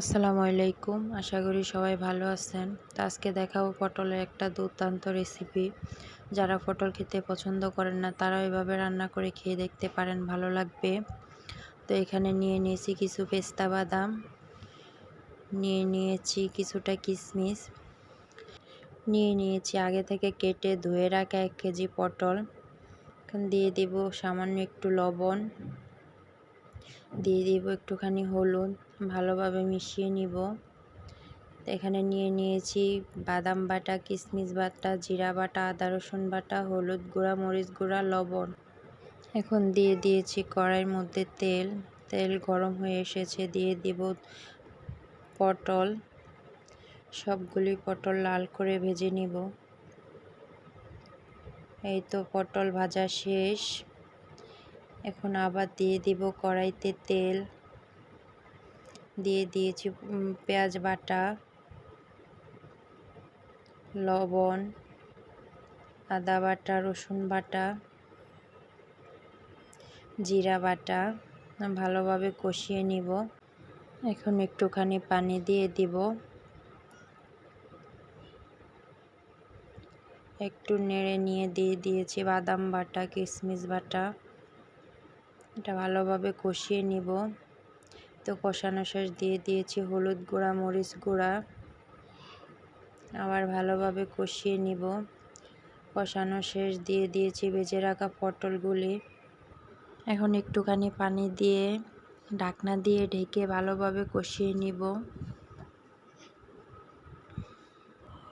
আসসালামু আলাইকুম। আশা করি সবাই ভালো আছেন। তো আজকে দেখাবো পটলের একটা দুর্দান্ত রেসিপি যারা পটল খেতে পছন্দ করেন না তারা এভাবে রান্না করে খেয়ে দেখতে পারেন, ভালো লাগবে। তো এখানে নিয়ে নিয়েছি কিছু পেস্তা বাদাম। নিয়ে নিয়েছি কিছুটা কিশমিশ নিয়ে নিয়েছি আগে থেকে কেটে ধুয়ে রাখা এক কেজি পটল। দিয়ে দেব সামান্য একটু লবণ। দিয়ে দিব একটুখানি হলুদ, ভালোভাবে মিশিয়ে নিব। এখানে নিয়ে নিয়েছি বাদাম বাটা কিশমিশ বাটা, জিরা বাটা, আদা রসুন বাটা, হলুদ গুঁড়া, মরিচ গুঁড়া, লবণ। এখন দিয়ে দিয়েছি কড়াইয়ের মধ্যে তেল। তেল গরম হয়ে এসেছে, দিয়ে দিব পটল। সবগুলি পটল লাল করে ভেজে নিব। এই তো পটল ভাজা শেষ। এখন আবার দিয়ে দিব কড়াইতে তেল। দিয়ে দিয়েছি পেঁয়াজ বাটা, লবণ, আদা বাটা, রসুন বাটা, জিরা বাটা, ভালোভাবে কষিয়ে নিব। এখন একটুখানি পানি দিয়ে দিব। একটু নেড়ে নিয়ে দিয়ে দিয়েছি বাদাম বাটা কিশমিশ বাটা। এটা ভালোভাবে কষিয়ে নিব। তো কষানো শেষ, দিয়ে দিয়েছি হলুদ গুঁড়া, মরিচ গুঁড়া। আবার ভালোভাবে কষিয়ে নিব। কষানো শেষ, দিয়ে দিয়েছি বেজে রাখা পটলগুলি। এখন একটুখানি পানি দিয়ে ঢাকনা দিয়ে ঢেকে ভালোভাবে কষিয়ে নিব।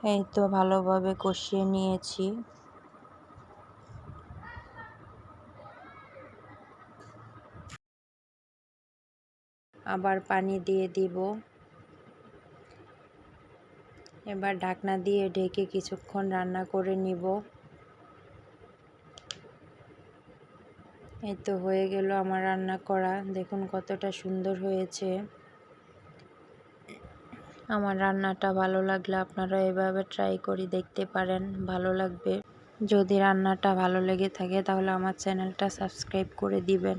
এই তো ভালোভাবে কষিয়ে নিয়েছি। আবার পানি দিয়ে দিব। এবার ঢাকনা দিয়ে ঢেকে কিছুক্ষণ রান্না করে নিব। এই তো হয়ে গেল আমার রান্না করা। দেখুন কতটা সুন্দর হয়েছে। আমার রান্নাটা ভালো লাগলে আপনারা এভাবে ট্রাই করে দেখতে পারেন, ভালো লাগবে। যদি রান্নাটা ভালো লেগে থাকে তাহলে আমার চ্যানেলটা সাবস্ক্রাইব করে দিবেন।